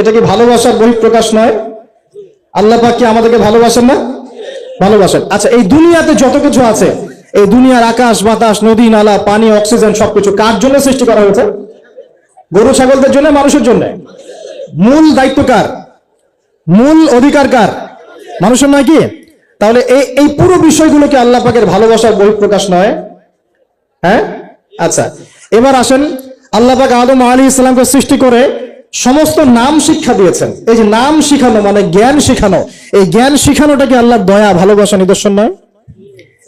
এটা কি ভালোবাসার বহিঃপ্রকাশ নয়? আল্লাহ পাক কি আমাদেরকে ভালোবাসেন না? ভালোবাসেন। আচ্ছা এই দুনিয়াতে যত কিছু আছে, এই দুনিয়ার আকাশ, বাতাস, নদী, নালা, পানি, অক্সিজেন, সবকিছু কার জন্য সৃষ্টি করা হয়েছে? গরু, ছাগলদের জন্য, মানুষের জন্য? মূল দায়িত্ব কার? মূল অধিকার কার? মানুষের নয় কি? তাহলে এই এই পুরো বিষয়গুলোকে আল্লাহ পাকের ভালোবাসার বহিঃপ্রকাশ নয়। হ্যাঁ? আচ্ছা এবার আসেন, আল্লাহ পাক আদম আলী ইসলামকে সৃষ্টি করে সমস্ত নাম শিক্ষা দিয়েছেন। এই যে নাম শিখানো মানে জ্ঞান শিখানো। এই জ্ঞান শিখানোটা কি আল্লাহর দয়া, ভালোবাসা, নিদর্শন নয়।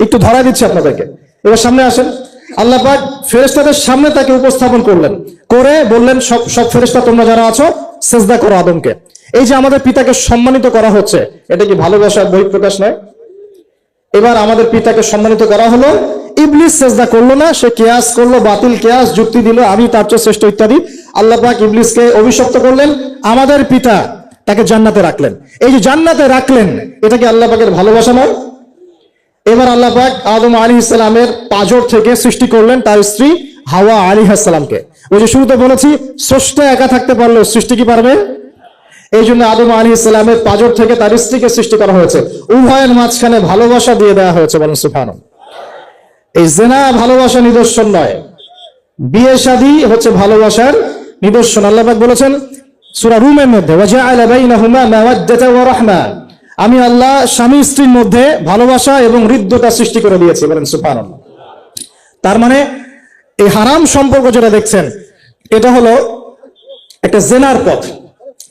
একটু ধরা দিচ্ছি আপনাদেরকে। এবার সামনে আসেন। আল্লাহ পাক ফেরেশতাদের সামনে তাকে উপস্থাপন করলেন। করে বললেন, সব সব ফেরেশতা তোমরা যারা আছো, সেজদা করো আদমকে। এই যে আমাদের পিতাকে সম্মানিত করা হচ্ছে, এটা কি ভালোবাসার বহিঃপ্রকাশ নয়? এবার আমাদের পিতাকে সম্মানিত করা হলো, ইবলিস সেজদা করল না, সে কেয়াস করল, বাতিল কেয়াস, যুক্তি দিল, আমি তার চেয়ে শ্রেষ্ঠ ইত্যাদি। আল্লাহ পাক ইবলিসকে অভিশপ্ত করলেন, আমাদের পিতা তাকে জান্নাতে রাখলেন। এই যে জান্নাতে রাখলেন, এটা কি আল্লাহ পাকের ভালোবাসা নয়? এবার আল্লাহ পাক আদম আলী ইসলামের পাজর থেকে সৃষ্টি করলেন তার স্ত্রী হাওয়া আলী হাসালামকে। ওই যে শুরুতে বলেছি, স্রষ্টা একা থাকতে পারলেও সৃষ্টি কি পারবে? এই জন্য আদম আলী ইসলামের পাজর থেকে তার স্ত্রীকে সৃষ্টি করা হয়েছে। উভয়ের মাঝখানে ভালোবাসা দিয়ে দেওয়া হয়েছে বলেন সুফান এই জেনা ভালোবাসা নিদর্শন নয়। বিয়ে শাদী হচ্ছে ভালোবাসার নিদর্শন আল্লাহপাক বলেছেন, সূরা রুমের মধ্যে আমি আল্লাহ স্বামী স্ত্রীর মধ্যে ভালোবাসা এবং হৃদ্যতা সৃষ্টি করে দিয়েছি, বলেন সুবহানাল্লাহ। তার মানে এই হারাম সম্পর্ক যেটা দেখছেন, এটা হলো একটা জেনার পথ।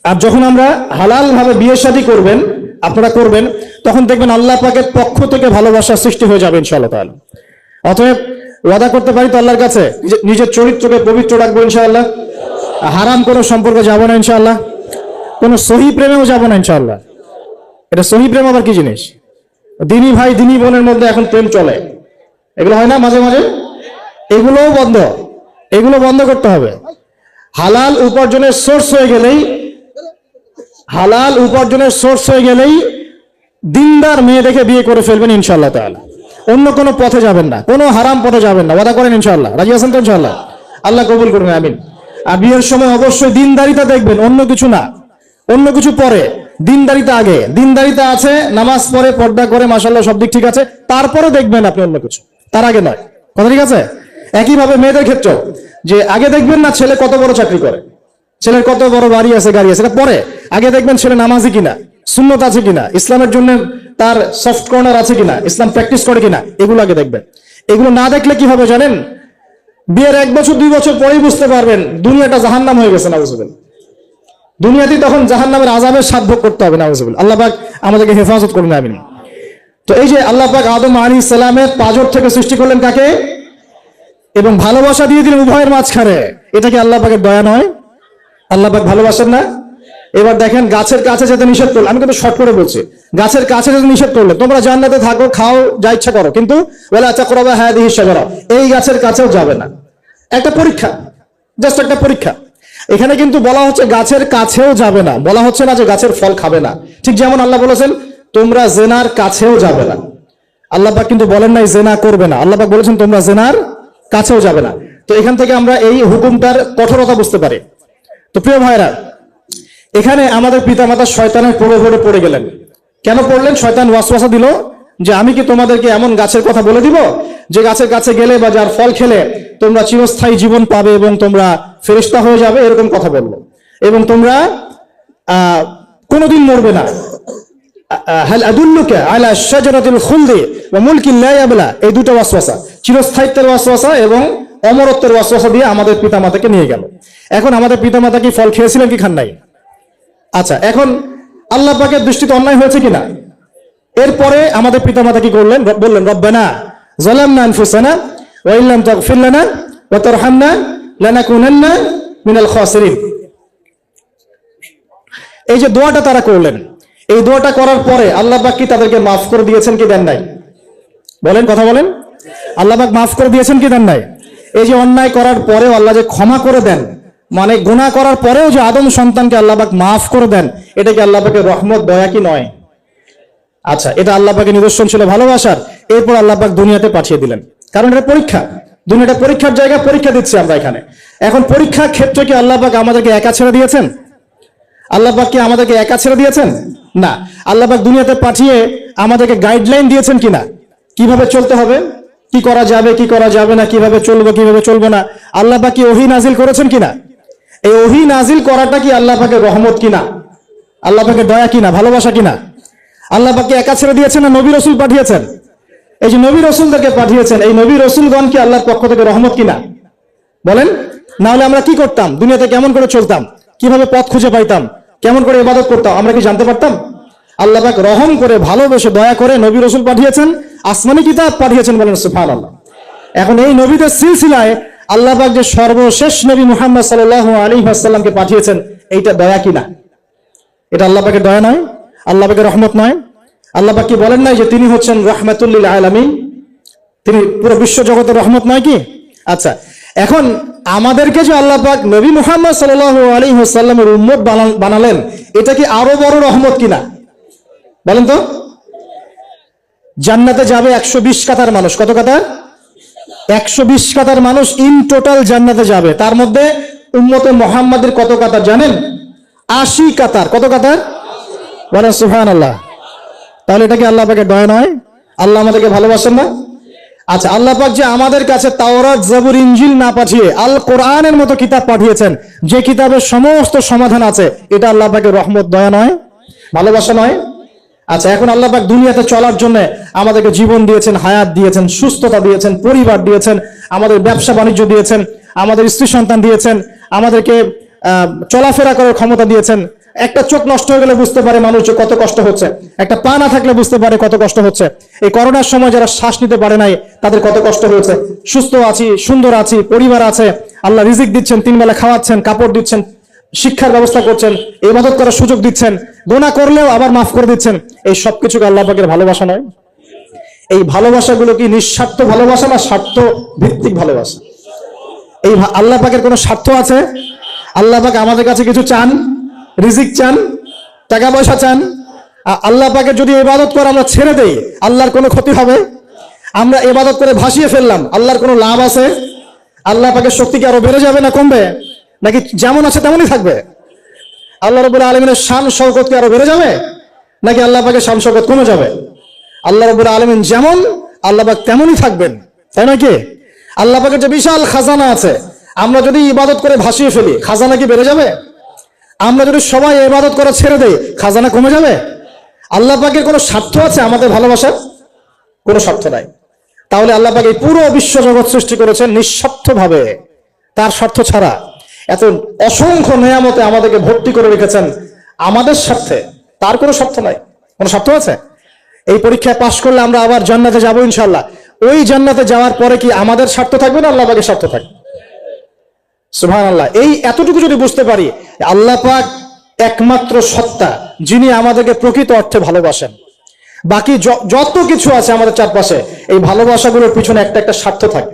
আর যখন আমরা হালাল ভাবে বিয়ে শাদী করবেন, আপনারা করবেন, তখন দেখবেন আল্লাহ পাকের পক্ষ থেকে ভালোবাসা সৃষ্টি হয়ে যাবে, ইনশাআল্লাহ তাআলা। অতএব, ওয়াদা করতে পারি তো আল্লাহর কাছে নিজে- নিজের চরিত্রকে পবিত্র রাখব, ইনশাআল্লাহ। হারাম কোনো সম্পর্কে যাব না ইনশাল্লাহ কোনো সহি প্রেমেও যাব না ইনশাল্লাহ এটা সহি প্রেম আবার কি জিনিস? দিনী ভাই, দিনী বোনের মধ্যে এখন প্রেম চলে। এগুলো হয় না মাঝে মাঝে? এগুলোও বন্ধ। এগুলো বন্ধ করতে হবে। হালাল উপার্জনের সোর্স হয়ে গেলেই, হালাল উপার্জনের সোর্স হয়ে গেলেই দিনদার মেয়ে দেখে বিয়ে করে ফেলবেন ইনশাল্লাহ তাহলে অন্য কোনো পথে যাবেন না। কোনো হারাম পথে যাবেন না। ওয়াদা করেন ইনশাআল্লাহ। রাজি আছেন তো ইনশাআল্লাহ? আল্লাহ কবুল করুন, আমিন। আর বিয়ের সময় অবশ্যই দিনদারিতা দেখবেন, অন্য কিছু না। অন্য কিছু পরে দিনদারিতা আগে। দিনদারিতা আছে, নামাজ পড়ে, পর্দা করে মাসাল্লাহ সব দিক ঠিক আছে। তারপরে দেখবেন আপনি অন্য কিছু। তার আগে নয়। কথা ঠিক আছে? একইভাবে মেয়েদের ক্ষেত্রেও, যে আগে দেখবেন না ছেলে কত বড় চাকরি করে। ছেলের কত বড় বাড়ি আছে, গাড়ি আছে পরে। আগে দেখবেন ছেলে নামাজি কিনা, সুন্নত আছে কিনা, ইসলামের জন্য তার সফট কর্নার আছে কিনা, ইসলাম প্র্যাকটিস করে কিনা, এগুলো আগে দেখবেন। এগুলো না দেখলে কি হবে জানেন? বিয়ের এক বছর, দুই বছর পরেই বুঝতে পারবেন দুনিয়াটা জাহান্নাম হয়ে গেছে নাউজুবিল দুনিয়াতেই তখন জাহান্নামের আজাবের সাধ্য করতে হবে নাউজুবিল আল্লাহ পাক আমাদেরকে হেফাজত করুন, আমিন। তো এই যে আল্লাহ পাক আদম আলী সালামের পাজর থেকে সৃষ্টি করলেন কাকে? এবং ভালোবাসা দিয়ে দিলেন উভয়ের মাঝখানে। এটা কি আল্লাহ পাকের দয়া নয়? আল্লাহ পাক ভালোবাসেন না? এবার দেখেন গাছের কাছে যেতে নিষেধ করল। আমি কিন্তু শর্ট করে বলছি। গাছের কাছে যেতে নিষেধ করলে। তোমরা জান্নাতে থাকো, খাও, যা ইচ্ছা করো। কিন্তু বলে আচ্ছা করবা হ্যাঁ দিহি সাগরা এই গাছের কাছেও যাবে না। একটা পরীক্ষা জাস্ট একটা পরীক্ষা। এখানে কিন্তু বলা হচ্ছে গাছের কাছেও যাবে না। বলা হচ্ছে না যে গাছের ফল খাবে না। ঠিক যেমন আল্লাহ বলেছেন, তোমরা জেনার কাছেও যাবে না। আল্লাহ পাক কিন্তু বলেন নাই, জেনা করবে না। আল্লাহ পাক বলেছেন, তোমরা জেনার কাছেও যাবে না। তো এখান থেকে আমরা এই হুকুমটার কঠোরতা বুঝতে পারি। তো প্রিয় ভাইরা এখানে আমাদের পিতামাতা শয়তানের প্রলোভনে পড়ে গেলেন। কেন পড়লেন? শয়তান ওয়াসওয়াসা দিল যে, আমি কি তোমাদেরকে এমন গাছের কথা বলে দিব? যে গাছের কাছে গেলে বা যার ফল খেলে তোমরা চিরস্থায়ী জীবন পাবে এবং তোমরা ফেরিস্তা হয়ে যাবে? এরকম কথা বলল। এবং তোমরা কোনোদিন মরবে না। হাল আদুল্লুকে আলা এই চিরস্থায়িত্বের এবং অমরত্বের দিয়ে আমাদের পিতামাতাকে নিয়ে গেল। এখন আমাদের পিতামাতা কি ফল খেয়েছিলেন কি খান নাই? আচ্ছা এখন আল্লাহ পাকের দৃষ্টিতে অন্যায় হয়েছে কিনা? এরপরে আমাদের পিতামাতা কি করলেন? বললেন, রব্বানা যালামনা আনফুসানা ওয়া ইল্লাম তাগফির লানা ওয়া তারহামনা লানাকুনান্না মিনাল খাসিরিন। এই যে দোয়াটা তারা করলেন, এই দোয়াটা করার পরে আল্লাহ পাক কি তাদেরকে মাফ করে দিয়েছেন কি দেন নাই? বলেন, কথা বলেন। আল্লাহ পাক মাফ করে দিয়েছেন কি দেন নাই? এই যে অন্যায় করার পরেও আল্লাহ যে ক্ষমা করে দেন মানে গুণা করার পরেও যে আদম সন্তানকে আল্লাহ পাক মাফ করে দেন, এটা কি আল্লাহ পাকের রহমত, দয়া কি নয়? আচ্ছা এটা আল্লাহ পাকের নিদর্শন ছিল ভালোবাসার, এরপর আল্লাহ পাক দুনিয়াতে পাঠিয়ে দিলেন। কারণ এটা পরীক্ষা। দুনিয়াটা পরীক্ষার জায়গা, পরীক্ষা দিচ্ছি আমরা এখানে। এখন পরীক্ষার ক্ষেত্রে কি আল্লাহ পাক আমাদেরকে একা ছেড়ে দিয়েছেন? আল্লাহ পাক কি আমাদেরকে একা ছেড়ে দিয়েছেন? না। আল্লাহ পাক দুনিয়াতে পাঠিয়ে আমাদেরকে গাইডলাইন দিয়েছেন কিনা কীভাবে চলতে হবে? কি করা যাবে, কি করা যাবে না? কীভাবে চলবে কীভাবে চলবে না? আল্লাহ পাক কি ওহি নাজিল করেছেন কিনা এই ওহি নাজিল করাটা কি আল্লাহ পাকের রহমত কিনা? আল্লাহ পাকের দয়া কিনা? ভালোবাসা কিনা? আল্লাহ পাকে একা ছেড়ে দিয়েছেন না নবী রসুল পাঠিয়েছেন? এই যে নবী রসুলদেরকে পাঠিয়েছেন, এই নবী রসুলগণ কি আল্লাহর পক্ষ থেকে রহমত কিনা? বলেন না হলে আমরা কি করতাম? দুনিয়াতে কেমন করে চলতাম? কীভাবে পথ খুঁজে পাইতাম? কেমন করে ইবাদত করতাম? আমরা কি জানতে পারতাম? আল্লাহ পাক রহম করে, ভালোবেসে দয়া করে নবী রসুল পাঠিয়েছেন, আসমানি কিতাব পাঠিয়েছেন বলেন সুফান আল্লাহ এখন এই নবীদের সিলসিলায় আল্লাহ পাক যে সর্বশেষ নবী মুহাম্মদ সাল্লাহ আলী আসাল্লামকে পাঠিয়েছেন, এইটা দয়া কিনা এটা আল্লাহ পাকের দয়া নয়, আল্লাহ পাকের রহমত নয়। আল্লাহ পাক কি বলেন নাই যে তিনি হচ্ছেন রহমাতুল্লিল আলামিন? তিনি পুরো বিশ্ব জগতের রহমত নয় কি? আচ্ছা এখন আমাদেরকে যে আল্লাহ পাক নবী মুহাম্মদ সাল্লাহ আলী সাল্লামের উম্মত বানালেন, এটা কি আরও বড় রহমত কিনা বলেন তো। জান্নাতে যাবে একশো বিশ কাতার মানুষ, কত কাতার? একশো বিশ কাতার মানুষ ইন টোটাল জান্নাতে যাবে। তার মধ্যে উম্মতে মোহাম্মদের কত কাতার জানেন? আশি কাতার। কত কাতার? বলেন সুহান আল্লাহ তাহলে এটা কি আল্লাহ পাকে দয়া নয়? আল্লাহ আমাদেরকে ভালোবাসেন না? আচ্ছা আল্লাহ পাক যে আমাদের কাছে তাওরাত, জাবুর ইঞ্জিল না পাঠিয়ে আল কোরআনের মতো কিতাব পাঠিয়েছেন, যে কিতাবের সমস্ত সমাধান আছে, এটা আল্লাহ পাকের রহমত, দয়া নয়? ভালোবাসা নয়? আচ্ছা এখন আল্লাহ পাক দুনিয়াতে চলার জন্য আমাদেরকে জীবন দিয়েছেন, হায়াত দিয়েছেন, সুস্থতা দিয়েছেন, পরিবার দিয়েছেন, আমাদের ব্যবসা বাণিজ্য দিয়েছেন, আমাদের স্ত্রী সন্তান দিয়েছেন, আমাদেরকে চলাফেরা করার ক্ষমতা দিয়েছেন। একটা চোখ নষ্ট হয়ে গেলে বুঝতে পারে মানুষ কত কষ্ট হচ্ছে। একটা পা না থাকলে বুঝতে পারে কত কষ্ট হচ্ছে। এই করোনার সময় যারা শ্বাস নিতে পারে নাই, তাদের কত কষ্ট হয়েছে। সুস্থ আছি, সুন্দর আছি, পরিবার আছে। আল্লাহ রিজিক দিচ্ছেন তিন বেলা খাওয়াচ্ছেন, কাপড় দিচ্ছেন শিক্ষার ব্যবস্থা করছেন, ইবাদত করার সুযোগ দিচ্ছেন গোনা করলেও আবার মাফ করে দিচ্ছেন। এই সবকিছুকে আল্লাহ পাকের ভালোবাসা নয়। এই ভালোবাসাগুলো কি নিঃস্বার্থ ভালোবাসা না স্বার্থ ভিত্তিক ভালোবাসা? এই আল্লাহ পাকের কোনো স্বার্থ আছে? আল্লাহ পাক আমাদের কাছে কিছু চান, রিজিক চান, টাকা পয়সা চান। আল্লাহ পাকের যদি ইবাদত করে আমরা ছেড়ে দেই, আল্লাহর কোনো ক্ষতি হবে? আমরা ইবাদত করে ভাসিয়ে ফেললাম, আল্লাহর কোনো লাভ আছে? আল্লাহ পাকের শক্তি কি আরও বেড়ে যাবে না কমবে? নাকি যেমন আছে তেমনই থাকবে? আল্লাহ রবুল্লা আলমিনের শান শৌকত কি আরও বেড়ে যাবে? নাকি আল্লাহ পাকে শান শৌকত কমে যাবে? আল্লাহ রবুল্লা আলমিন যেমন, আল্লাহ পাক তেমনই থাকবেন। তাই নাকি আল্লাহ পাকের যে বিশাল খাজানা আছে, আমরা যদি ইবাদত করে ভাসিয়ে ফেলি, খাজানা কি বেড়ে যাবে? আমরা যদি সবাই ইবাদত করে ছেড়ে দেই, খাজানা কমে যাবে? আল্লাহ পাকের কোনো স্বার্থ আছে আমাদের ভালোবাসার? কোনো স্বার্থ নাই। তাহলে আল্লাহ পাক পুরো বিশ্ব জগৎ সৃষ্টি করেছেন নিঃস্বার্থভাবে। তার স্বার্থ ছাড়া এত অসংখ্য নেয়ামতে আমাদেরকে ভর্তি করে রেখেছেন আমাদের স্বার্থে। তার কোনো স্বার্থ নাই। কোনো স্বার্থ আছে? এই পরীক্ষায় পাশ করলে আমরা আবার জান্নাতে যাব ইনশাল্লাহ ওই জান্নাতে যাওয়ার পরে কি আমাদের স্বার্থ থাকবে না আল্লাহবাকের স্বার্থ থাকবে? সুবহান আল্লাহ এই এতটুকু যদি বুঝতে পারি, আল্লাহ পাক একমাত্র সত্তা যিনি আমাদেরকে প্রকৃত অর্থে ভালোবাসেন। বাকি যত কিছু আছে আমাদের চারপাশে, এই ভালোবাসাগুলোর পিছনে একটা একটা স্বার্থ থাকে।